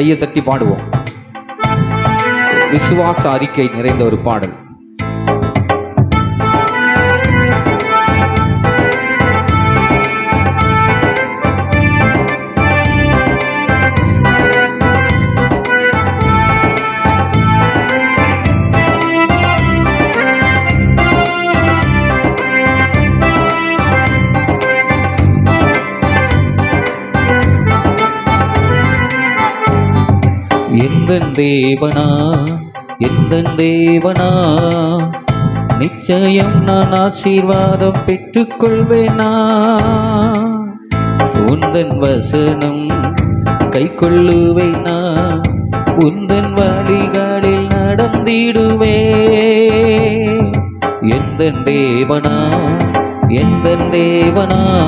கையை தட்டி பாடுவோம். விசுவாச அறிக்கை நிறைந்த ஒரு பாடல். எந்தன் தேவனா? எந்தன் தேவனா? நிச்சயம் நான் ஆசீர்வாதம் பெற்றுக்கொள்வேனா? உந்தன் வசனம் கை கொள்ளுவேனா உந்தன் வழிகளில் நடந்திடுவே. எந்தன் தேவனா? எந்தன் தேவனா?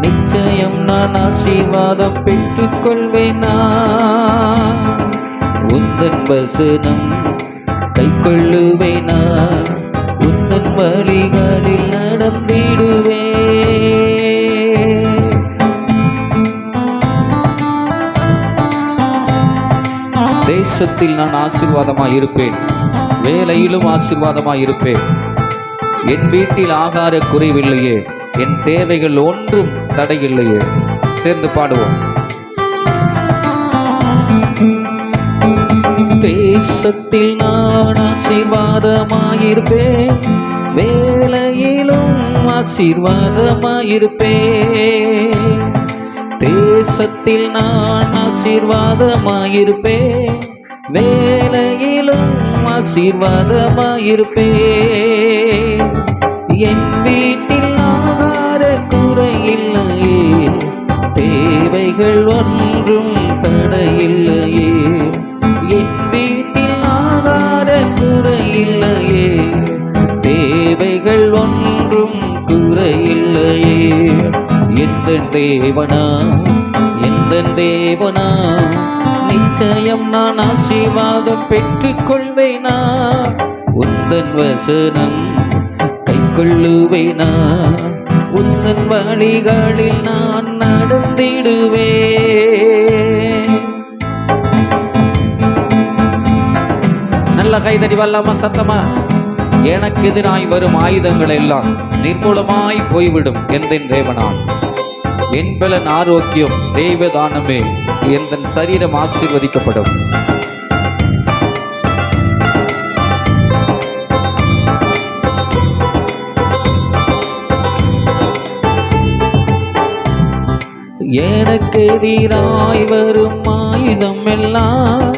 நிச்சயம் நான் ஆசீர்வாதம் பெற்றுக்கொள்வேனா? உந்தன் வசனம் கை கொள்ளுவே நான் உன்னன் வழிகளில் நடந்திடுவே தேசத்தில் நான் ஆசீர்வாதமாக இருப்பேன் வேலையிலும் ஆசீர்வாதமாக இருப்பேன் என் வீட்டில் ஆகார குறைவில்லையே என் தேவைகள் ஒன்றும் தடையில்லையே. சேர்ந்து பாடுவோம். தேசத்தில் நான் ஆசீர்வாதமாயிருப்பேன். வேலையிலும் ஆசீர்வாதமாயிருப்பேன். தேசத்தில் நான் ஆசீர்வாதமாயிருப்பேன். வேலையிலும் ஆசீர்வாதமாயிருப்பேன். என் வீட்டில் ஆகார குறையில்லையே. தேவைகள் ஒன்றும் தடையில்லையே. தேவனா? எந்த தேவனா? நிச்சயம் நான் ஆசீர்வாதம் பெற்றுக்கொள்வேனா? உந்தன் வசனம் கை கொள்ளுவேனா உந்தன் வழிகளில் நான் நடந்திடுவே நல்ல கைதடி வல்லாமா சத்தமா. எனக்கு எதிராய் வரும் ஆயுதங்கள் எல்லாம் நிர்மூலமாய் போய்விடும் எந்த தேவனான் என்பலன் ஆரோக்கியம் தெய்வதானமே எந்த சரீரம் ஆசீர்வதிக்கப்படும். எனக்கு எதிராய் வரும் ஆயுதம் எல்லாம்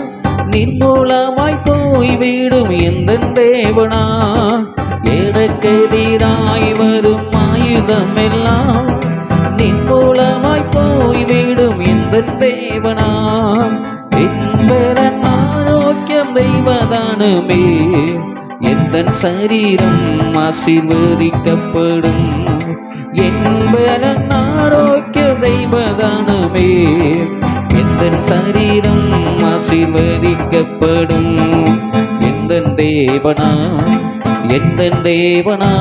நிர்மூலமாய் போய்விடும் எந்த தேவனா? ஞானமே எந்த சரீரம் ஆசீர்வதிக்கப்படும் என்பலன் ஆரோக்கிய தெய்வதானமே. எந்த சரீரம் ஆசீர்வதிக்கப்படும் எந்த தேவனா? எந்த தேவனா?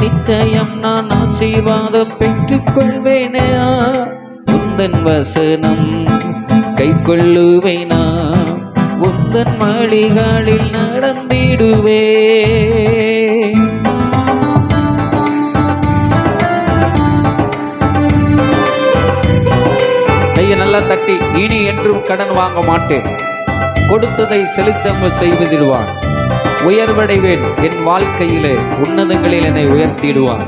நிச்சயம் நான் ஆசீர்வாதம் பெற்றுக்கொள்வேனா? உந்தன் வசனம் கை கொள்ளுவேனா உந்தன் வழிகளில் நடந்திடுவே. கையை நல்லா தட்டி இனி என்றும் கடன் வாங்க மாட்டேன். கொடுத்ததை செலுத்தவங்க செய்வதிடுவான் உயர்வடைவேன் என் வாழ்க்கையிலே உன்னதங்களில் என்னை உயர்த்திடுவான்.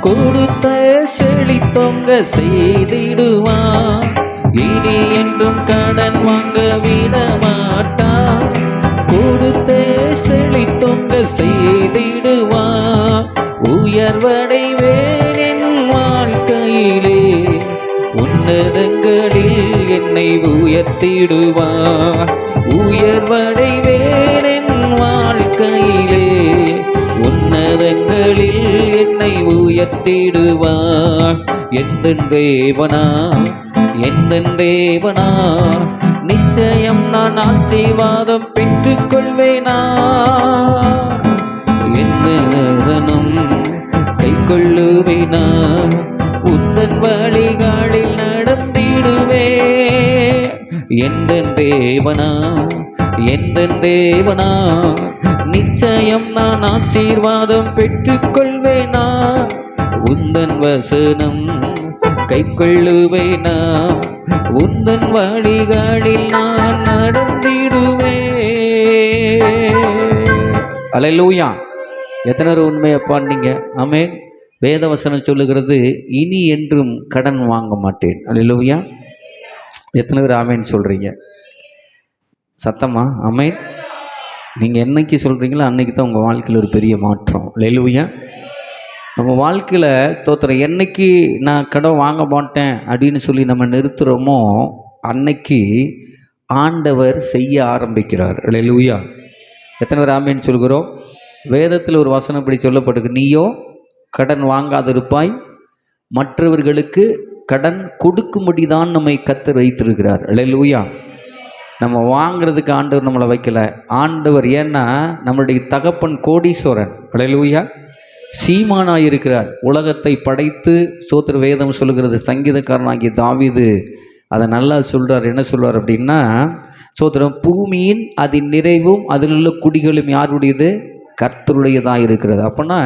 கொடுத்த செழிப்பொங்க செய்திடுவான் இனி என்றும் கடன் வாங்க விட மாட்டான் கொடுத்த செழித்தொங்க செய்திடுவான் உயர்வடைவேன் என் வாழ்க்கையிலே. உன்னதங்களில் என்னை உயர்த்திடுவார் உயர்வடைவேன் என் வாழ்க்கையிலே. உன்னதங்களில் என்னை உயர்த்திடுவார். எந்த தேவனா எந்த தேவனா நிச்சயம் நான் ஆசீர்வாதம் பெற்றுக் கொள்வேனா என்னும் கை கொள்ளுவேனா உந்தன் வழிகளில் நடந்திடுவே எந்த தேவனா எந்த தேவனா நிச்சயம் நான் ஆசீர்வாதம் பெற்றுக்கொள்வேனா? உந்தன் வசனம் கை கொள்ளுவேனா உந்தன் வழிகளில் நான் நடந்திடுவே அலையலூயா. எத்தனை உண்மையை உண்மையப்பா நீங்க வேத வேதவசனம் சொல்லுகிறது இனி என்றும் கடன் வாங்க மாட்டேன். அலையலூயா. எத்தனை பேர் ஆமேன்னு சொல்கிறீங்க சத்தமா? ஆமேன். நீங்கள் என்னைக்கு சொல்கிறீங்களோ அன்றைக்கி தான் உங்கள் வாழ்க்கையில் ஒரு பெரிய மாற்றம். லெலுவியா நம்ம வாழ்க்கையில் ஸ்தோத்திரம் என்னைக்கு நான் கடன் வாங்க மாட்டேன் அப்படின்னு சொல்லி நம்ம நிறுத்துகிறோமோ அன்னைக்கு ஆண்டவர் செய்ய ஆரம்பிக்கிறார். லெலுவியா எத்தனை பேர் ஆமேன்னு சொல்கிறோம்? வேதத்தில் ஒரு வசனம் இப்படி சொல்லப்பட்டிருக்கு. நீயோ கடன் வாங்காதிருப்பாய் மற்றவர்களுக்கு கடன் கொடுக்கும்படி தான் நம்மை கத்தர் வைத்திருக்கிறார். லெலுவியா நம்ம வாங்குறதுக்கு ஆண்டவர் நம்மளை வைக்கல. ஆண்டவர் ஏன்னா நம்மளுடைய தகப்பன் கோடீஸ்வரன். லூயா சீமானாய் இருக்கிறார். உலகத்தை படைத்து சோத்திர வேதம் சொல்லுகிறது. சங்கீதக்காரனாகிய தாவிது அதை நல்லா சொல்கிறார் என்ன சொல்வார் அப்படின்னா சோத்திரம் பூமியின் அதன் நிறைவும் அதில் உள்ள குடிகளும் யாருடையது? கர்த்தருடையதாக இருக்கிறது. அப்போனா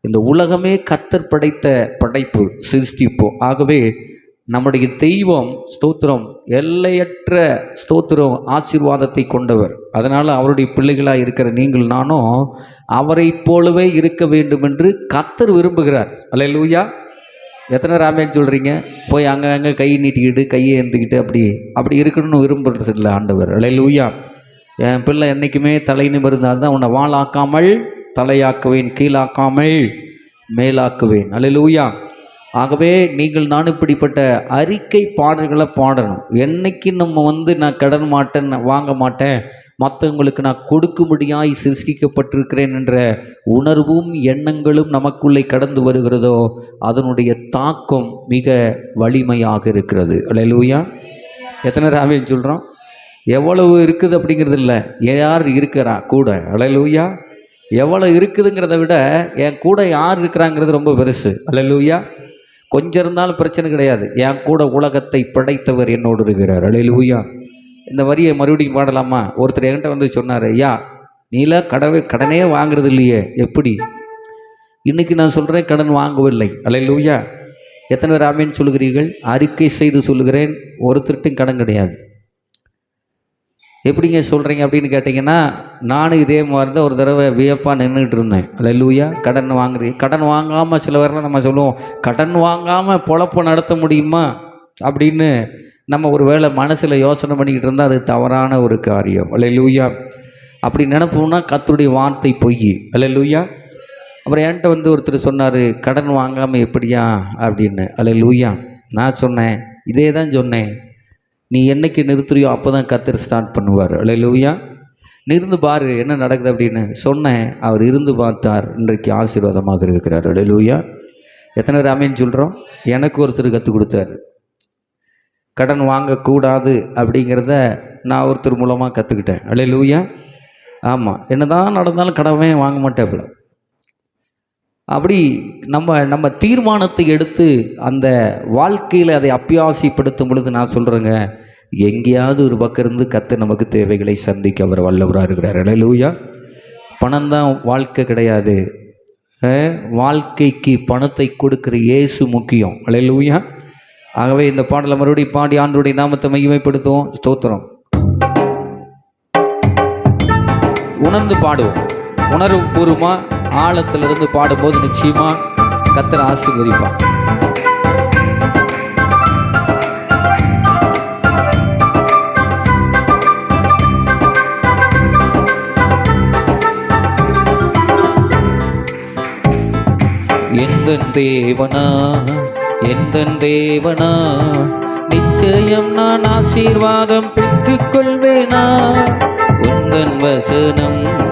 இந்த உலகமே கத்தர் படைத்த படைப்பு சிருஷ்டிப்பு. ஆகவே நம்முடைய தெய்வம் ஸ்தோத்திரம் எல்லையற்ற ஸ்தோத்திரம் ஆசீர்வாதத்தை கொண்டவர். அதனால் அவருடைய பிள்ளைகளாக இருக்கிற நீங்கள் நானும் அவரை போலவே இருக்க வேண்டும் என்று கத்தர் விரும்புகிறார். அல்லேலூயா. எத்தனை ராமேன்னு சொல்கிறீங்க போய் அங்கே அங்கே கை நீட்டிக்கிட்டு கையை ஏந்திக்கிட்டு அப்படி அப்படி இருக்கணும்னு விரும்புறது இல்லை ஆண்டவர். அல்லேலூயா. என் பிள்ளை என்றைக்குமே தலை நிமிர்ந்தால் தான் உன்னை வாழாக்காமல் தலையாக்குவேன் கீழாக்காமல் மேலாக்குவேன். அல்லேலூயா. ஆகவே நீங்கள் நான் இப்படிப்பட்ட அறிக்கை பாடல்களை பாடணும். என்னைக்கு நம்ம வந்து நான் கடன் மாட்டேன் வாங்க மாட்டேன் மற்றவங்களுக்கு நான் கொடுக்கும்படியாய் சிருஷ்டிக்கப்பட்டிருக்கிறேன் என்ற உணர்வும் எண்ணங்களும் நமக்குள்ளே கடந்து வருகிறதோ அதனுடைய தாக்கம் மிக வலிமையாக இருக்கிறது. அல்லேலூயா. எத்தனை ராவே சொல்கிறோம் எவ்வளவு இருக்குது அப்படிங்கிறது இல்லை. யார் இருக்கிறா? கூட. லூயா எவ்வளோ இருக்குதுங்கிறத விட என் கூட யார் இருக்கிறாங்கிறது ரொம்ப பெருசு. அல்லேலூயா. கொஞ்சம் இருந்தாலும் பிரச்சனை கிடையாது. என் கூட உலகத்தை படைத்தவர் என்னோடு இருக்கிறார். அலையிலூயா இந்த வரியை மறுபடியும் பாடலாமா? ஒருத்தர் என்கிட்ட வந்து சொன்னார் ஐயா நீலாம் கடவை கடனே வாங்குறது இல்லையே எப்படி? இன்னைக்கு நான் சொல்கிறேன் கடன் வாங்கவில்லை. அலையிலூயா எத்தனை பேர் ஆமின்னு சொல்லுகிறீர்கள்? அறிக்கை செய்து சொல்லுகிறேன் ஒருத்தருட்டும் கடன் கிடையாது. எப்படிங்க சொல்கிறீங்க அப்படின்னு கேட்டிங்கன்னா நானும் இதே மாதிரி தான் ஒரு தடவை வியப்பாக நின்றுட்டு இருந்தேன். அல்லூயா கடன் வாங்குறீ கடன் வாங்காமல் சில பேர்லாம் நம்ம சொல்லுவோம் கடன் வாங்காமல் பொழப்ப நடத்த முடியுமா? அப்படின்னு நம்ம ஒரு வேளை மனசில் யோசனை பண்ணிக்கிட்டு இருந்தால் அது தவறான ஒரு காரியம். அல்லூயா அப்படி நினப்போம்னா கத்துடைய வார்த்தை பொய். அல்லூயா அப்புறம் என்கிட்ட வந்து ஒருத்தர் சொன்னார் கடன் வாங்காமல் எப்படியா? அப்படின்னு. அல்லூயா நான் சொன்னேன் இதே தான் சொன்னேன். நீ என்னைக்கு நிறுத்துறியோ அப்போ தான் கத்தர் ஸ்டார்ட் பண்ணுவார். அலையிலூயா நீ இருந்து பாரு என்ன நடக்குது அப்படின்னு. சொன்னேன் அவர் இருந்து பார்த்தார். இன்றைக்கு ஆசீர்வாதமாக இருக்கிறார். அலையிலூயா எத்தனை பேர் அமைன்னு சொல்கிறோம் எனக்கு ஒருத்தர் கற்றுக் கொடுத்தாரு. கடன் வாங்கக்கூடாது அப்படிங்கிறத நான் ஒருத்தர் மூலமாக கற்றுக்கிட்டேன் அலையிலூயா ஆமாம் என்னதான் நடந்தாலும் கடமே வாங்க மாட்டேன் அப்படி நம்ம நம்ம தீர்மானத்தை எடுத்து அந்த வாழ்க்கையில் அதை அப்பியாசிப்படுத்தும் பொழுது நான் சொல்கிறேங்க எங்கேயாவது ஒரு பக்கம் இருந்து கத்து நமக்கு தேவைகளை சந்திக்க அவர் வல்லவராக இருக்கிறார். அலையிலூயா பணம் தான் வாழ்க்கை கிடையாது. வாழ்க்கைக்கு பணத்தை கொடுக்குற இயேசு முக்கியம். அலையிலூயா ஆகவே இந்த பாடலை மறுபடியும் பாடி ஆண்டுடைய நாமத்தை மகிமைப்படுத்துவோம். ஸ்தோத்திரம். உணர்ந்து பாடுவோம். உணர்வு பூர்வமாக ஆழத்திலிருந்து பாடும்போது நிச்சயமா கத்தர் ஆசீர்வதிப்பான் எந்த தேவனா? எந்த தேவனா? நிச்சயம் நான் ஆசீர்வாதம் பெற்றுக்கொள்வேனா? உந்தன் வசனம்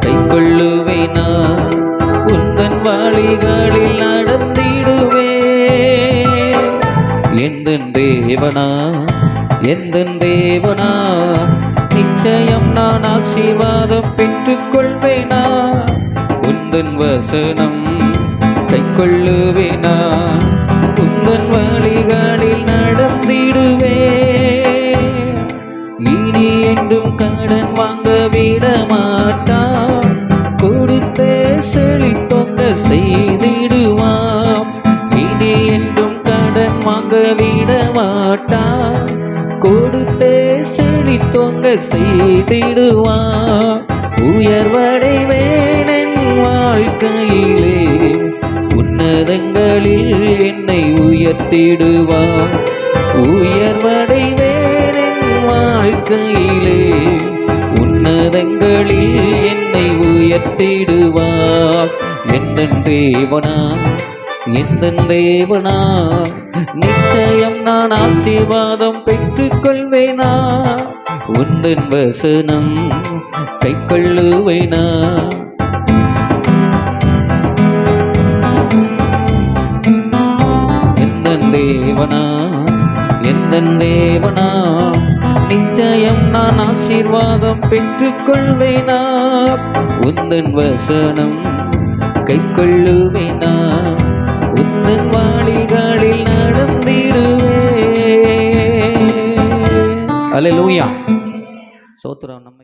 கை கைக்கொள்ளுவேனா உந்தன் வழிகளில் நடந்திடுவே எந்த தேவனா? எந்த தேவனா? நிச்சயம் நான் ஆசீர்வாதம் பெற்றுக்கொள்வேனா உந்தன் வசனம் கை கொள்ளுவேனா? உந்தன் வழிகளில் நடந்திடுவே இனி என்றும் விட மாட்டான் கொடுத்தே செழித்தொங்க செய்திடுவான் உயர்வடைவேன் வாழ்க்கையிலே உன்னதங்களில் என்னை உயர்த்திடுவார் உயர்வடைவேன் வாழ்க்கையிலே உன்னதங்களில் என்னை உயர்த்திடுவார் எந்த தேவனா? எந்த தேவனா? நிச்சயம் நான் ஆசீர்வாதம் பெற்றுக்கொள்வேனா? உந்தன் வசனம் கை கொள்ளுவேனா தேவனா? எந்த தேவனா? நிச்சயம் நான் ஆசீர்வாதம் பெற்றுக்கொள்வேனா? உந்தன் வசனம் கை கொள்ளுவேனா உந்தன் வாளிகளில் நான் அலை லூயா சோத்துறோம் நம்ம